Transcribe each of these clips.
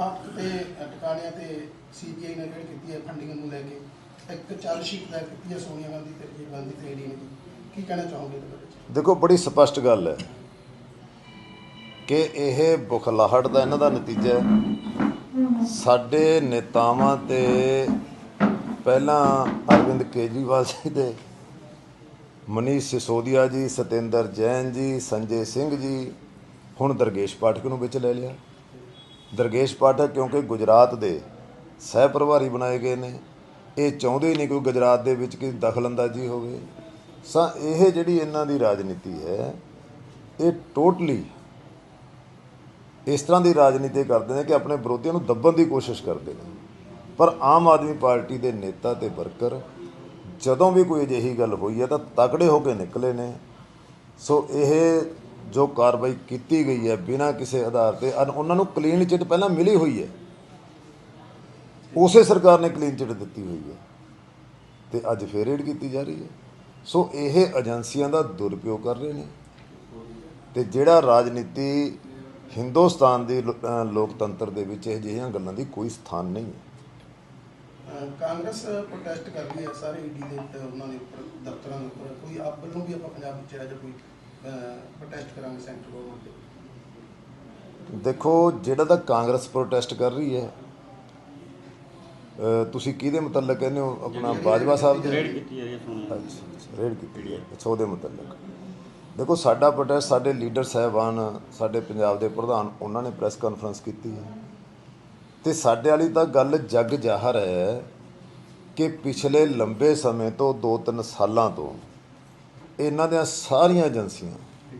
ਹੱਕ ਤੇ ਟਿਕਾਣਿਆਂ ਤੇ ਸੀਬੀਆਈ ਨੇ ਜਿਹੜੀ ਕੀਤੀ ਹੈ ਫੰਡਿੰਗ ਨੂੰ ਲੈ ਕੇ। ਇੱਕ ਚਾਰਜ ਸ਼ੀਟ ਦਾਇਰ ਕੀਤੀ ਹੈ ਸੋਨੀਆ ਗਾਂਧੀ ਤੇ ਰਾਜੀਵ ਗਾਂਧੀ ਤੇ ਈਡੀ ਨੇ ਕੀ ਕਹਿਣਾ ਚਾਹੋਗੇ ਇਹਦੇ ਬਾਰੇ? ਦੇਖੋ, ਬੜੀ ਸਪਸ਼ਟ ਗੱਲ ਹੈ ਕਿ ਇਹ ਬੁਖਲਾਹਟ ਦਾ ਇਹਨਾਂ ਦਾ ਨਤੀਜਾ ਹੈ। ਸਾਡੇ ਨੇਤਾਵਾਂ ਤੇ ਪਹਿਲਾਂ ਅਰਵਿੰਦ ਕੇਜਰੀਵਾਲ ਜੀ ਦੇ, ਮਨੀਸ਼ ਸਿਸੋਦੀਆ ਜੀ, ਸਤਿੰਦਰ ਜੈਨ ਜੀ, ਸੰਜੇ ਸਿੰਘ ਜੀ, ਹੁਣ ਦਰਗੇਸ਼ ਪਾਠਕ ਨੂੰ ਵਿੱਚ ਲੈ ਲਿਆ। ਦਰਗੇਸ਼ ਪਾਠਕ, ਕਿਉਂਕਿ ਗੁਜਰਾਤ ਦੇ ਸਹਿ ਪ੍ਰਭਾਰੀ ਬਣਾਏ ਗਏ ਨੇ, ਇਹ ਚਾਹੁੰਦੇ ਹੀ ਨਹੀਂ ਕੋਈ ਗੁਜਰਾਤ ਦੇ ਵਿੱਚ ਕੋਈ ਦਖਲਅੰਦਾਜ਼ੀ ਹੋਵੇ। ਸਾ ਇਹ ਜਿਹੜੀ ਇਹਨਾਂ ਦੀ ਰਾਜਨੀਤੀ ਹੈ, ਇਹ ਟੋਟਲੀ ਇਸ ਤਰ੍ਹਾਂ ਦੀ ਰਾਜਨੀਤੀ ਕਰਦੇ ਨੇ ਕਿ ਆਪਣੇ ਵਿਰੋਧੀਆਂ ਨੂੰ ਦੱਬਣ ਦੀ ਕੋਸ਼ਿਸ਼ ਕਰਦੇ ਨੇ। ਪਰ ਆਮ ਆਦਮੀ ਪਾਰਟੀ ਦੇ ਨੇਤਾ ਤੇ ਵਰਕਰ, ਜਦੋਂ ਵੀ ਕੋਈ ਅਜਿਹੀ ਗੱਲ ਹੋਈ ਹੈ ਤਾਂ ਤਕੜੇ ਹੋ ਕੇ ਨਿਕਲੇ ਨੇ। ਸੋ ਇਹ ਜੋ ਕਾਰਵਾਈ ਕੀਤੀ ਗਈ ਹੈ ਬਿਨਾਂ ਕਿਸੇ ਆਧਾਰ ਤੇ, ਅਨ- ਉਹਨਾਂ ਨੂੰ ਕਲੀਨ ਚਿੱਟ ਪਹਿਲਾਂ ਮਿਲੀ ਹੋਈ ਹੈ। ਉਸੇ ਸਰਕਾਰ ਨੇ ਕਲੀਨ ਚਿੱਟ ਦਿੱਤੀ ਹੋਈ ਹੈ ਤੇ ਅੱਜ ਫੇਰ ਰੇਡ ਕੀਤੀ ਜਾ ਰਹੀ ਹੈ। ਸੋ ਇਹ ਏਜੰਸੀਆਂ ਦਾ ਦੁਰਉਪਯੋਗ ਕਰ ਰਹੇ ਨੇ ਤੇ ਜਿਹੜਾ ਰਾਜਨੀਤੀ ਹਿੰਦੁਸਤਾਨ ਦੀ ਲੋਕਤੰਤਰ ਦੇ ਵਿੱਚ ਇਹ ਜਿਹੀਆਂ ਗੱਲਾਂ ਦੀ ਕੋਈ ਸਥਾਨ ਨਹੀਂ ਹੈ। ਕਾਂਗਰਸ ਪ੍ਰੋਟੈਸਟ ਕਰ ਰਹੀ ਹੈ ਸਾਰੇ ਈਡੀ ਦੇ ਉਹਨਾਂ ਦੇ ਉੱਪਰ, ਦਫ਼ਤਰਾਂ ਦੇ ਉੱਪਰ। ਕੋਈ ਆਪ ਵੱਲੋਂ ਵੀ ਆਪਾਂ ਪੰਜਾਬ ਵਿੱਚ ਅੱਜ ਕੋਈ ਪ੍ਰੋਟੈਸਟ ਕਰਾਂਗੇ ਸੈਂਟਰ ਗਵਰਨਮੈਂਟ ਦੇ। ਦੇਖੋ ਜਿਹੜਾ ਤਾਂ ਕਾਂਗਰਸ ਪ੍ਰੋਟੈਸਟ ਕਰ ਰਹੀ ਹੈ ਤੁਸੀਂ ਕਿਹਦੇ ਮੁਤਲਕ ਕਹਿੰਦੇ ਹੋ? ਆਪਣਾ ਬਾਜਵਾ ਸਾਹਿਬ ਦੇ? ਰੇਡ ਕੀਤੀ ਹੈ ਸੋਨੀਆ ਅੱਛਾ ਅੱਛਾ, ਰੇਡ ਕੀਤੀ ਹੈ। ਅੱਛਾ ਉਹਦੇ ਮੁਤਲਕ। ਦੇਖੋ ਸਾਡਾ ਪ੍ਰੋਟੈਸਟ ਸਾਡੇ ਲੀਡਰ ਸਾਹਿਬਾਨ ਸਾਡੇ ਪੰਜਾਬ ਦੇ ਪ੍ਰਧਾਨ ਉਹਨਾਂ ਨੇ ਪ੍ਰੈਸ ਕਾਨਫਰੰਸ ਕੀਤੀ ਹੈ। ਤੇ ਸਾਡੇ ਵਾਲੀ ਤਾਂ ਗੱਲ ਜੱਗ ਜ਼ਾਹਰ ਹੈ ਕਿ ਪਿਛਲੇ ਲੰਬੇ ਸਮੇਂ ਤੋਂ 2-3 ਸਾਲਾਂ ਤੋਂ ਇਹਨਾਂ ਦੀਆਂ ਸਾਰੀਆਂ ਏਜੰਸੀਆਂ,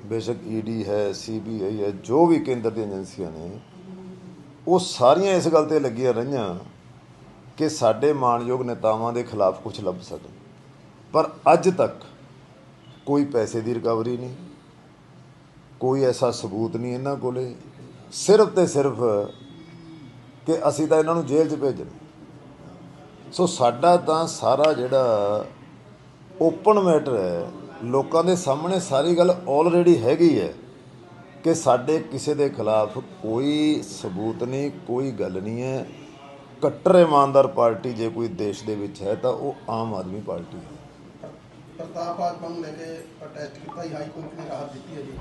ਬੇਸ਼ੱਕ ਈਡੀ ਹੈ ਸੀਬੀਆਈ ਹੈ, ਜੋ ਵੀ ਕੇਂਦਰ ਦੀਆਂ ਏਜੰਸੀਆਂ ਨੇ, ਉਹ ਸਾਰੀਆਂ ਇਸ ਗੱਲ ਤੇ ਲੱਗੀਆਂ ਰਹੀਆਂ ਕਿ ਸਾਡੇ ਮਾਣਯੋਗ ਨੇਤਾਵਾਂ ਦੇ ਖਿਲਾਫ ਕੁਝ ਲੱਭ ਸਕਣ। ਪਰ ਅੱਜ ਤੱਕ ਕੋਈ ਪੈਸੇ ਦੀ ਰਿਕਵਰੀ ਨਹੀਂ, ਕੋਈ ਐਸਾ ਸਬੂਤ ਨਹੀਂ ਇਹਨਾਂ ਕੋਲੇ, ਸਿਰਫ ਤੇ ਸਿਰਫ ਕਿ ਅਸੀਂ ਤਾਂ ਇਹਨਾਂ ਨੂੰ ਜੇਲ੍ਹ 'ਚ ਭੇਜਣਾ। ਸੋ ਸਾਡਾ ਤਾਂ ਸਾਰਾ ਜਿਹੜਾ ਓਪਨ ਮੈਟਰ ਹੈ ਲੋਕਾਂ ਦੇ ਸਾਹਮਣੇ ਸਾਰੀ ਗੱਲ ਆਲਰੇਡੀ ਹੈਗੀ ਹੈ ਕਿ ਸਾਡੇ ਕਿਸੇ ਦੇ ਖਿਲਾਫ ਕੋਈ ਸਬੂਤ ਨਹੀਂ ਕੋਈ ਗੱਲ ਨਹੀਂ ਹੈ। ਕੱਟਰ ਇਮਾਨਦਾਰ ਪਾਰਟੀ ਜੇ ਕੋਈ ਦੇਸ਼ ਦੇ ਵਿੱਚ ਹੈ ਤਾਂ ਉਹ ਆਮ ਆਦਮੀ ਪਾਰਟੀ ਹੈ। ਪ੍ਰਤਾਪ ਆਤਮਾ ਨੂੰ ਲੈ ਕੇ ਪ੍ਰੋਟੈਸਟ ਕੀਤਾ ਹੀ ਹਾਈ ਕੋਰਟ ਨੇ ਰਾਹਤ ਦਿੱਤੀ ਹੈ ਜੀ।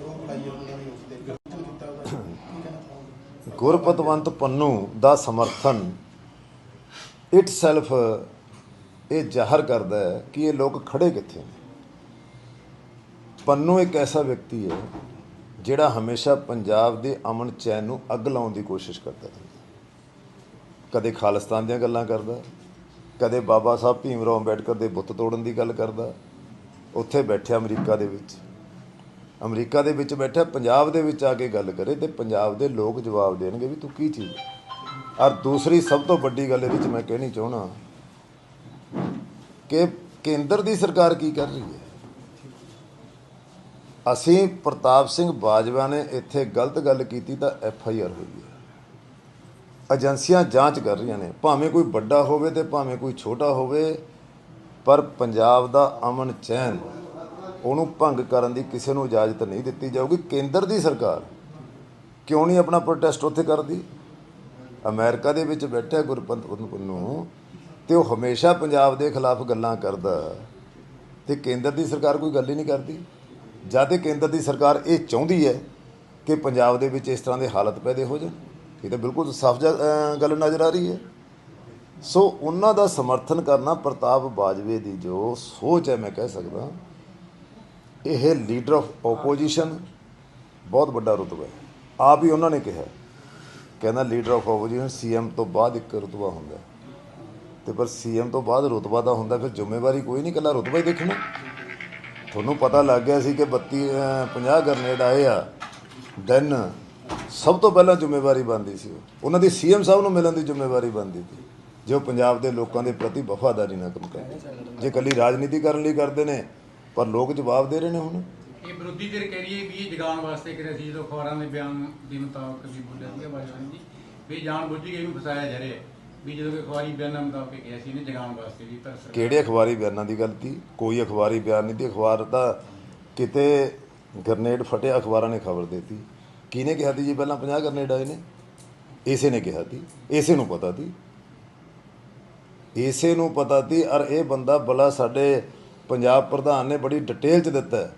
ਰੋਕ ਲਾਈ ਹੈ ਉਹਨਾਂ ਦੀ ਉਸ ਤੇ ਗ੍ਰਿਫਤਾਰ ਕੀਤਾ ਉਹਦਾ। ਕੀ ਕਹਿਣਾ ਚਾਹੋਗੇ? ਗੁਰਪਤਵੰਤ ਪੰਨੂ ਦਾ ਸਮਰਥਨ ਇਟ ਸੈਲਫ ਇਹ ਜ਼ਾਹਰ ਕਰਦਾ ਹੈ ਕਿ ਇਹ ਲੋਕ ਖੜੇ ਕਿੱਥੇ ਨੇ? ਪੰਨੂ ਇੱਕ ਐਸਾ ਵਿਅਕਤੀ ਹੈ ਜਿਹੜਾ ਹਮੇਸ਼ਾ ਪੰਜਾਬ ਦੇ ਅਮਨ ਚੈਨ ਨੂੰ ਅੱਗ ਲਾਉਣ ਦੀ ਕੋਸ਼ਿਸ਼ ਕਰਦਾ ਹੈ। ਕਦੇ ਖਾਲਿਸਤਾਨ ਦੀਆਂ ਗੱਲਾਂ ਕਰਦਾ ਕਦੇ ਬਾਬਾ ਸਾਹਿਬ ਭੀਮ ਰਾਓ ਅੰਬੇਡਕਰ ਦੇ ਬੁੱਤ ਤੋੜਨ ਦੀ ਗੱਲ ਕਰਦਾ ਉੱਥੇ ਬੈਠਿਆ ਅਮਰੀਕਾ ਦੇ ਵਿੱਚ। ਅਮਰੀਕਾ ਦੇ ਵਿੱਚ ਬੈਠਾ ਪੰਜਾਬ ਦੇ ਵਿੱਚ ਆ ਕੇ ਗੱਲ ਕਰੇ ਤੇ ਪੰਜਾਬ ਦੇ ਲੋਕ ਜਵਾਬ ਦੇਣਗੇ ਵੀ ਤੂੰ ਕੀ ਚੀਜ਼ ਔਰ ਦੂਸਰੀ ਸਭ ਤੋਂ ਵੱਡੀ ਗੱਲ ਇਹਦੇ ਵਿੱਚ ਮੈਂ ਕਹਿਣੀ ਚਾਹਣਾ ਕਿ ਕੇਂਦਰ ਦੀ ਸਰਕਾਰ ਕੀ ਕਰ ਰਹੀ ਹੈ? ਅਸੀਂ ਪ੍ਰਤਾਪ ਸਿੰਘ ਬਾਜਵਾ ਨੇ ਇੱਥੇ ਗਲਤ ਗੱਲ ਕੀਤੀ ਤਾਂ ਐਫ ਆਈ ਆਰ ਹੋਈ ਹੈ। ਏਜੰਸੀਆਂ ਜਾਂਚ ਕਰ ਰਹੀਆਂ ਨੇ। ਭਾਵੇਂ ਕੋਈ ਵੱਡਾ ਹੋਵੇ ਤੇ ਭਾਵੇਂ ਕੋਈ ਛੋਟਾ ਹੋਵੇ, ਪਰ ਪੰਜਾਬ ਦਾ ਅਮਨ ਚੈਨ ਉਹਨੂੰ ਭੰਗ ਕਰਨ ਦੀ ਕਿਸੇ ਨੂੰ ਇਜਾਜ਼ਤ ਨਹੀਂ ਦਿੱਤੀ ਜਾਊਗੀ। ਕੇਂਦਰ ਦੀ ਸਰਕਾਰ ਕਿਉਂ ਨਹੀਂ ਆਪਣਾ ਪ੍ਰੋਟੈਸਟ ਉੱਥੇ ਕਰਦੀ? ਅਮਰੀਕਾ ਦੇ ਵਿੱਚ ਬੈਠਾ ਗੁਰਪੰਤ ਨੂੰ ਤੇ ਉਹ ਹਮੇਸ਼ਾ ਪੰਜਾਬ ਦੇ ਖਿਲਾਫ ਗੱਲਾਂ ਕਰਦਾ ਤੇ ਕੇਂਦਰ ਦੀ ਸਰਕਾਰ ਕੋਈ ਗੱਲ ਹੀ ਨਹੀਂ ਕਰਦੀ। ਜਦ ਇਹ ਕੇਂਦਰ ਦੀ ਸਰਕਾਰ ਇਹ ਚਾਹੁੰਦੀ ਹੈ ਕਿ ਪੰਜਾਬ ਦੇ ਵਿੱਚ ਇਸ ਤਰ੍ਹਾਂ ਦੇ ਹਾਲਤ ਪੈਦੇ ਹੋ ਜਾਣ, ਇਹ ਤਾਂ ਬਿਲਕੁਲ ਸਾਫ਼ ਗੱਲ ਨਜ਼ਰ ਆ ਰਹੀ ਹੈ। ਸੋ ਉਹਨਾਂ ਦਾ ਸਮਰਥਨ ਕਰਨਾ ਪ੍ਰਤਾਪ ਬਾਜਵੇ ਦੀ ਜੋ ਸੋਚ ਹੈ, ਮੈਂ ਕਹਿ ਸਕਦਾ ਇਹ ਲੀਡਰ ਆਫ ਆਪੋਜੀਸ਼ਨ ਬਹੁਤ ਵੱਡਾ ਰੁਤਬਾ ਹੈ। ਆਪ ਹੀ ਉਹਨਾਂ ਨੇ ਕਿਹਾ, ਕਹਿੰਦਾ ਲੀਡਰ ਆਫ ਆਪੋਜੀਸ਼ਨ ਸੀਐਮ ਤੋਂ ਬਾਅਦ ਇੱਕ ਰੁਤਬਾ ਹੁੰਦਾ ਹੈ। ਤੇ ਪਰ ਸੀਐਮ ਤੋਂ ਬਾਅਦ ਰੁਤਬਾ ਦਾ ਹੁੰਦਾ, ਫਿਰ ਜ਼ਿੰਮੇਵਾਰੀ ਕੋਈ ਨਹੀਂ, ਇਕੱਲਾ ਰੁਤਬਾ ਹੀ ਦੇਖਣਾ। ਤੁਹਾਨੂੰ ਪਤਾ ਲੱਗ ਗਿਆ ਸੀ ਕਿ 32 50 ਗਰਨੇਡ ਆਏ ਆ। ਦੈਨ ਸਭ ਤੋਂ ਪਹਿਲਾਂ ਜ਼ਿੰਮੇਵਾਰੀ ਬਣਦੀ ਸੀ ਉਹਨਾਂ ਦੀ ਸੀਐਮ ਸਾਹਿਬ ਨੂੰ ਮਿਲਣ ਦੀ ਜ਼ਿੰਮੇਵਾਰੀ ਬਣਦੀ ਸੀ, ਜੋ ਪੰਜਾਬ ਦੇ ਲੋਕਾਂ ਦੇ ਪ੍ਰਤੀ ਵਫਾਦਾਰੀ ਨਾਲ ਕੰਮ ਕਰਦੇ ਜੇ ਕੱਲੀ ਰਾਜਨੀਤੀ ਕਰਨ ਲਈ ਕਰਦੇ ਨੇ, ਪਰ ਲੋਕ ਜਵਾਬ ਦੇ ਰਹੇ ਨੇ ਹੁਣ। ਇਹ ਵਿਰੋਧੀ ਧਿਰ ਕਹਿ ਰਹੀ ਹੈ ਵੀ ਇਹ ਜਗਾਉਣ ਵਾਸਤੇ ਕਰਿਆ ਸੀ ਜਦੋਂ ਅਖਬਾਰਾਂ ਦੇ ਬਿਆਨ ਦੇ ਮੁਤਾਬਕ ਵੀ ਬੋਲਿਆ ਸੀਗਾ ਬਾਜਵਾ ਜੀ ਵੀ ਜਾਣ ਬੁੱਝ ਕੇ ਇਹਨੂੰ ਫਸਾਇਆ ਜਾ ਰਿਹਾ। ਹੈ ਵੀ ਜਦੋਂ ਅਖਬਾਰੀ ਬਿਆਨਾਂ ਮੁਤਾਬਕ ਕਿਹਾ ਸੀ ਇਹਨੇ ਜਗਾਉਣ ਵਾਸਤੇ ਵੀ, ਪਰ ਸਰਕਾਰ- ਕਿਹੜੇ ਅਖਬਾਰੀ ਬਿਆਨਾਂ ਦੀ ਗੱਲ ਤੀ ਕੋਈ ਅਖਬਾਰੀ ਬਿਆਨ ਨਹੀਂ ਤੀ ਅਖਬਾਰ ਤਾਂ ਕਿਤੇ ਗਰਨੇਡ ਫਟਿਆ, ਅਖਬਾਰਾਂ ਨੇ ਖਬਰ ਦਿੱਤੀ। ਕਿਹਨੇ ਕਿਹਾ ਤੀ ਜੀ? ਪਹਿਲਾਂ 50 ਗਰਨੇਡ ਆਏ ਨੇ। ਇਸੇ ਨੇ ਕਿਹਾ ਸੀ। ਇਸੇ ਨੂੰ ਪਤਾ ਸੀ। ਇਸੇ ਨੂੰ ਪਤਾ ਤੀ ਔਰ ਇਹ ਬੰਦਾ ਬਲਾ ਸਾਡੇ ਪੰਜਾਬ ਪ੍ਰਧਾਨ ਨੇ ਬੜੀ ਡਿਟੇਲ ਚ ਦਿੱਤਾ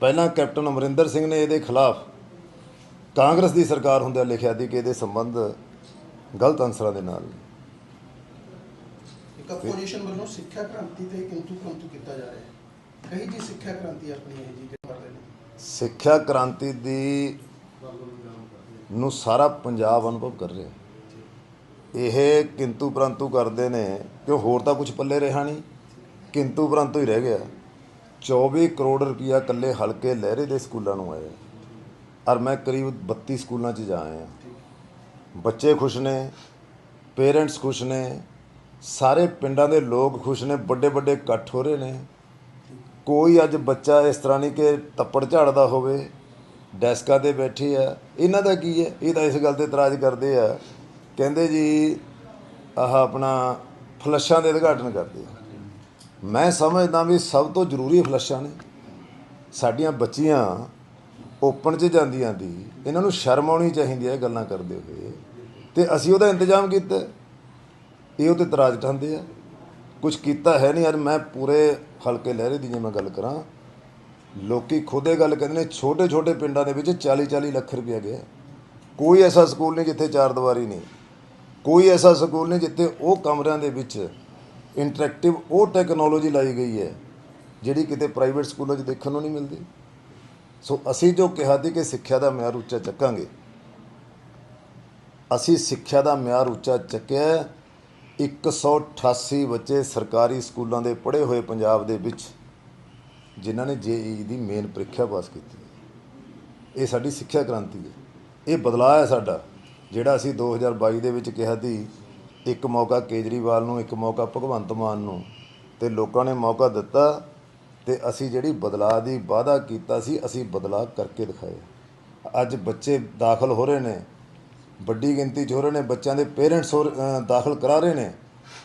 ਪਹਿਲਾਂ ਕੈਪਟਨ ਅਮਰਿੰਦਰ ਸਿੰਘ ਨੇ ਇਹਦੇ ਖਿਲਾਫ ਕਾਂਗਰਸ ਦੀ ਸਰਕਾਰ ਹੁੰਦਿਆਂ ਲਿਖਿਆ ਸੀ ਕਿ ਇਹਦੇ ਸੰਬੰਧ ਗਲਤ ਅਨਸਰਾਂ ਦੇ ਨਾਲ। ਇੱਕ ਵੱਲੋਂ ਸਿੱਖਿਆ ਕ੍ਰਾਂਤੀ ਤੇ ਕਿੰਤੂ ਪਰੰਤੂ ਕੀਤਾ ਜਾ ਰਿਹਾ ਹੈ। ਕਹੀ ਜੀ ਸਿੱਖਿਆ ਕ੍ਰਾਂਤੀ ਆਪਣੀ ਹੈ ਜੀ ਕਿ ਕਰਦੇ ਨੇ? ਸਿੱਖਿਆ ਕ੍ਰਾਂਤੀ ਦੀ ਨੂੰ ਸਾਰਾ ਪੰਜਾਬ ਅਨੁਭਵ ਕਰ ਰਿਹਾ ਇਹ ਕਿੰਤੂ ਪ੍ਰੰਤੂ ਕਰਦੇ ਨੇ ਕਿ ਹੋਰ ਤਾਂ ਕੁਝ ਪੱਲੇ ਰਿਹਾ ਨਹੀਂ। ਕਿੰਤੂ ਪ੍ਰੰਤੂ ਹੀ ਰਹਿ ਗਿਆ। 24 ਕਰੋੜ ਰੁਪਇਆ ਇਕੱਲੇ ਹਲਕੇ ਲਹਿਰੇ ਦੇ ਸਕੂਲਾਂ ਨੂੰ ਆਇਆ। ਔਰ ਮੈਂ ਕਰੀਬ 32 ਸਕੂਲਾਂ 'ਚ ਜਾ ਆਇਆ। ਬੱਚੇ ਖੁਸ਼ ਨੇ, ਪੇਰੈਂਟਸ ਖੁਸ਼ ਨੇ, ਸਾਰੇ ਪਿੰਡਾਂ ਦੇ ਲੋਕ ਖੁਸ਼ ਨੇ, ਵੱਡੇ ਵੱਡੇ ਇਕੱਠ ਹੋ ਰਹੇ ਨੇ। ਕੋਈ ਅੱਜ ਬੱਚਾ ਇਸ ਤਰ੍ਹਾਂ ਨਹੀਂ ਕਿ ਤੱਪੜ ਝਾੜਦਾ ਹੋਵੇ, ਡੈਸਕਾਂ ਤੇ ਬੈਠੇ ਆ। ਇਹਨਾਂ ਦਾ ਕੀ ਹੈ? ਇਹ ਤਾਂ ਇਸ ਗੱਲ ਤੇ ਇਤਰਾਜ਼ ਕਰਦੇ ਆ। ਕਹਿੰਦੇ ਜੀ, ਆਹ ਆਪਣਾ ਫਲੱਸ਼ਾਂ ਦੇ ਉਦਘਾਟਨ ਕਰਦੇ ਆ। ਮੈਂ ਸਮਝਦਾ ਵੀ ਸਭ ਤੋਂ ਜ਼ਰੂਰੀ ਫਲੱਸ਼ਾਂ ਨੇ। ਸਾਡੀਆਂ ਬੱਚੀਆਂ ਓਪਨ 'ਚ ਜਾਂਦੀਆਂ ਦੀ, ਇਹਨਾਂ ਨੂੰ ਸ਼ਰਮ ਆਉਣੀ ਚਾਹੀਦੀ ਹੈ ਗੱਲਾਂ ਕਰਦੇ ਹੋਏ। ਤੇ ਅਸੀਂ ਉਹਦਾ ਇੰਤਜ਼ਾਮ ਕੀਤਾ। ਇਹ ਉਹਤੇ ਤਰਾਜ਼ ਠਾਂਦੇ ਆ। ਕੁਝ ਕੀਤਾ ਹੈ ਨਹੀਂ, ਅੱਜ ਮੈਂ ਪੂਰੇ ਹਲਕੇ ਲਹਿਰੇ ਦੀ ਜੇ ਮੈਂ ਗੱਲ ਕਰਾਂ। ਲੋਕੀ ਖੁਦ ਇਹ ਗੱਲ ਕਹਿੰਦੇ ਨੇ ਛੋਟੇ ਛੋਟੇ ਪਿੰਡਾਂ ਦੇ ਵਿੱਚ 40 40 ਲੱਖ ਰੁਪਇਆ ਗਿਆ। ਕੋਈ ਐਸਾ ਸਕੂਲ ਨਹੀਂ ਜਿੱਥੇ ਚਾਰ ਦੀਵਾਰੀ ਨਹੀਂ। ਕੋਈ ਐਸਾ ਸਕੂਲ ਨਹੀਂ ਜਿੱਥੇ ਉਹ ਕਮਰਿਆਂ ਦੇ ਵਿੱਚ ਇੰਟਰੈਕਟਿਵ ਉਹ ਟੈਕਨੋਲੋਜੀ ਲਾਈ ਗਈ ਹੈ, ਜਿਹੜੀ ਕਿਤੇ ਪ੍ਰਾਈਵੇਟ ਸਕੂਲਾਂ 'ਚ ਦੇਖਣ ਨੂੰ ਨਹੀਂ ਮਿਲਦੀ। ਸੋ ਅਸੀਂ ਜੋ ਕਿਹਾ ਸੀ ਕਿ ਸਿੱਖਿਆ ਦਾ ਮਿਆਰ ਉੱਚਾ ਚੱਕਾਂਗੇ, ਅਸੀਂ ਸਿੱਖਿਆ ਦਾ ਮਿਆਰ ਉੱਚਾ ਚੱਕਿਆ ਹੈ। 188 ਬੱਚੇ ਸਰਕਾਰੀ ਸਕੂਲਾਂ ਦੇ ਪੜ੍ਹੇ ਹੋਏ ਪੰਜਾਬ ਦੇ ਵਿੱਚ, ਜਿਨ੍ਹਾਂ ਨੇ ਜੇਈ ਦੀ ਮੇਨ ਪ੍ਰੀਖਿਆ ਪਾਸ ਕੀਤੀ ਇਹ ਸਾਡੀ ਸਿੱਖਿਆ ਕ੍ਰਾਂਤੀ ਹੈ ਇਹ ਬਦਲਾਅ ਹੈ ਸਾਡਾ, ਜਿਹੜਾ ਅਸੀਂ 2022 ਦੇ ਵਿੱਚ ਕਿਹਾ ਸੀ, ਇੱਕ ਮੌਕਾ ਕੇਜਰੀਵਾਲ ਨੂੰ, ਇੱਕ ਮੌਕਾ ਭਗਵੰਤ ਮਾਨ ਨੂੰ, ਤੇ ਲੋਕਾਂ ਨੇ ਮੌਕਾ ਦਿੱਤਾ ਤੇ ਅਸੀਂ ਜਿਹੜੀ ਬਦਲਾਅ ਦੀ ਵਾਅਦਾ ਕੀਤਾ ਸੀ ਅਸੀਂ ਬਦਲਾਅ ਕਰਕੇ ਦਿਖਾਇਆ ਅੱਜ ਬੱਚੇ ਦਾਖਲ ਹੋ ਰਹੇ ਨੇ ਵੱਡੀ ਗਿਣਤੀ 'ਚ ਹੋ ਰਹੇ ਨੇ ਬੱਚਿਆਂ ਦੇ ਪੇਰੈਂਟਸ ਦਾਖਲ ਕਰਾ ਰਹੇ ਨੇ।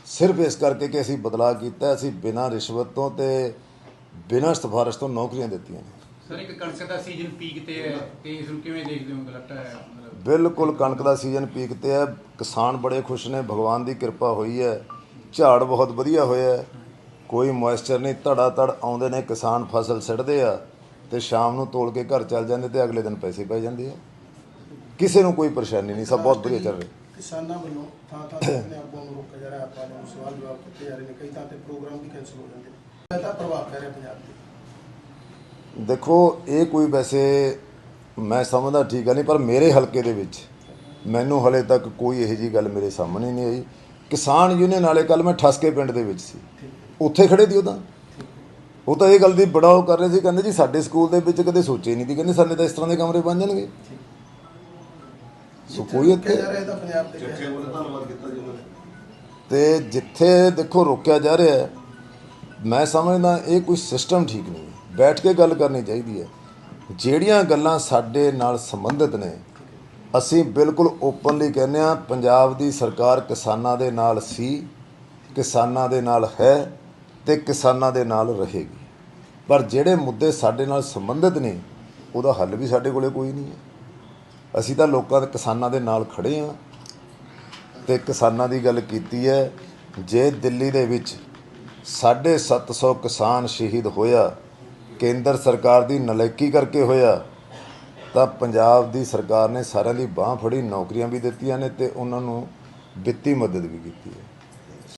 ਸਿਰਫ ਇਸ ਕਰਕੇ ਕਿ ਅਸੀਂ ਬਦਲਾਅ ਕੀਤਾ ਅਸੀਂ ਬਿਨਾਂ ਰਿਸ਼ਵਤ ਤੋਂ ਤੇ ਬਿਨਾਂ ਸਿਫਾਰਿਸ਼ ਤੋਂ ਨੌਕਰੀਆਂ ਦਿੱਤੀਆਂ ਨੇ। ਸਰ ਇੱਕ ਕਣਕ ਦਾ ਸੀਜ਼ਨ ਪੀਕ ਤੇ ਹੈ ਤੇ ਇਸ ਨੂੰ ਕਿਵੇਂ ਦੇਖਦੇ ਹੋ? ਮਤਲਬ ਬਿਲਕੁਲ ਕਣਕ ਦਾ ਸੀਜ਼ਨ ਪੀਕ ਤੇ ਹੈ। ਕਿਸਾਨ ਬੜੇ ਖੁਸ਼ ਨੇ ਭਗਵਾਨ ਦੀ ਕਿਰਪਾ ਹੋਈ ਹੈ। ਝਾੜ ਬਹੁਤ ਵਧੀਆ ਹੋਇਆ ਹੈ। ਕੋਈ ਮੋਇਸਚਰ ਨਹੀਂ ਧੜਾ ਧੜ ਆਉਂਦੇ ਨੇ ਕਿਸਾਨ ਫਸਲ ਸਿੱਟਦੇ ਆ ਤੇ ਸ਼ਾਮ ਨੂੰ ਤੋਲ ਕੇ ਘਰ ਚੱਲ ਜਾਂਦੇ ਤੇ ਅਗਲੇ ਦਿਨ ਪੈਸੇ ਪੈ ਜਾਂਦੇ ਆ। ਕਿਸੇ ਨੂੰ ਕੋਈ ਪਰੇਸ਼ਾਨੀ ਨਹੀਂ ਸਭ ਬਹੁਤ ਵਧੀਆ ਚੱਲ ਰਿਹਾ। ਕਿਸਾਨਾਂ ਵੱਲੋਂ ਥਾਂ ਥਾਂ ਤੇ ਆਪਣੇ ਆਪੋ ਨੂੰ ਰੋਕਿਆ ਜਾ ਰਿਹਾ ਆਪਾਂ ਨੂੰ ਸਵਾਲ ਜਵਾਬ ਕੀਤੇ ਜਾ ਰਹੇ ਨੇ ਕਈ ਥਾਂ ਤੇ ਪ੍ਰੋਗਰਾਮ ਵੀ ਕੈਂਸਲ ਹੋ ਜਾਂਦੇ ਨੇ। ਇਹਦਾ ਪ੍ਰਭਾਵ ਪੈ ਰਿਹਾ ਪੰਜਾਬ ਤੇ। ਦੇਖੋ ਇਹ ਕੋਈ ਵੈਸੇ ਮੈਂ ਸਮਝਦਾ ਠੀਕ ਹੈ ਨਹੀਂ ਪਰ ਮੇਰੇ ਹਲਕੇ ਦੇ ਵਿੱਚ ਮੈਨੂੰ ਹਲੇ ਤੱਕ ਕੋਈ ਇਹੋ ਜੀ ਗੱਲ ਮੇਰੇ ਸਾਹਮਣੇ ਨਹੀਂ ਆਈ। ਕਿਸਾਨ ਯੂਨੀਅਨ ਵਾਲੇ ਕੱਲ ਮੈਂ ਠਸਕੇ ਪਿੰਡ ਦੇ ਵਿੱਚ ਸੀ। ਉੱਥੇ ਖੜੇ ਦੀ ਉਹ ਤਾਂ। ਉਹ ਤਾਂ ਇਹ ਗੱਲ ਦੀ ਬੜਾ ਉਹ ਕਰ ਰਹੇ ਸੀ ਕਹਿੰਦੇ ਜੀ ਸਾਡੇ ਸਕੂਲ ਦੇ ਵਿੱਚ ਕਦੇ ਸੋਚੇ ਨਹੀਂ ਸੀ। ਕਹਿੰਦੇ ਸਾਡੇ ਤਾਂ ਇਸ ਤਰ੍ਹਾਂ ਦੇ ਕਮਰੇ ਬਣ ਜਾਣਗੇ। ਸੋ ਕੋਈ ਇੱਥੇ ਜਾ ਰਿਹਾ ਇਹਦਾ ਪੰਜਾਬ ਤੇ ਜਿੱਥੇ ਦੇਖੋ ਰੋਕਿਆ ਜਾ ਰਿਹਾ ਹੈ ਮੈਂ ਸਮਝਦਾ ਇਹ ਕੋਈ ਸਿਸਟਮ ਠੀਕ ਨਹੀਂ ਹੈ। ਬੈਠ ਕੇ ਗੱਲ ਕਰਨੀ ਚਾਹੀਦੀ ਹੈ। ਜਿਹੜੀਆਂ ਗੱਲਾਂ ਸਾਡੇ ਨਾਲ ਸੰਬੰਧਿਤ ਨੇ ਅਸੀਂ ਬਿਲਕੁਲ ਓਪਨਲੀ ਕਹਿੰਦੇ ਆ ਪੰਜਾਬ ਦੀ ਸਰਕਾਰ ਕਿਸਾਨਾਂ ਦੇ ਨਾਲ ਸੀ ਕਿਸਾਨਾਂ ਦੇ ਨਾਲ ਹੈ। ਤੇ ਕਿਸਾਨਾਂ ਦੇ ਨਾਲ ਰਹੇਗੀ। ਪਰ ਜਿਹੜੇ ਮੁੱਦੇ ਸਾਡੇ ਨਾਲ ਸੰਬੰਧਿਤ ਨੇ, ਉਹਦਾ ਹੱਲ ਵੀ ਸਾਡੇ ਕੋਲੇ ਕੋਈ ਨਹੀਂ ਹੈ। ਅਸੀਂ ਤਾਂ ਲੋਕਾਂ ਦੇ, ਕਿਸਾਨਾਂ ਦੇ ਨਾਲ ਖੜੇ ਆ ਤੇ ਕਿਸਾਨਾਂ ਦੀ ਗੱਲ ਕੀਤੀ ਹੈ, ਜੇ ਦਿੱਲੀ ਦੇ ਵਿੱਚ 750 ਕਿਸਾਨ ਸ਼ਹੀਦ ਹੋਇਆ, ਕੇਂਦਰ ਸਰਕਾਰ ਦੀ ਨਲਾਇਕੀ ਕਰਕੇ ਹੋਇਆ, ਤਾਂ ਪੰਜਾਬ ਦੀ ਸਰਕਾਰ ਨੇ ਸਾਰਿਆਂ ਦੀ ਬਾਹ ਫੜੀ, ਨੌਕਰੀਆਂ ਵੀ ਦਿੱਤੀਆਂ ਨੇ ਤੇ ਉਹਨਾਂ ਨੂੰ ਵਿੱਤੀ ਮਦਦ ਵੀ ਕੀਤੀ ਹੈ।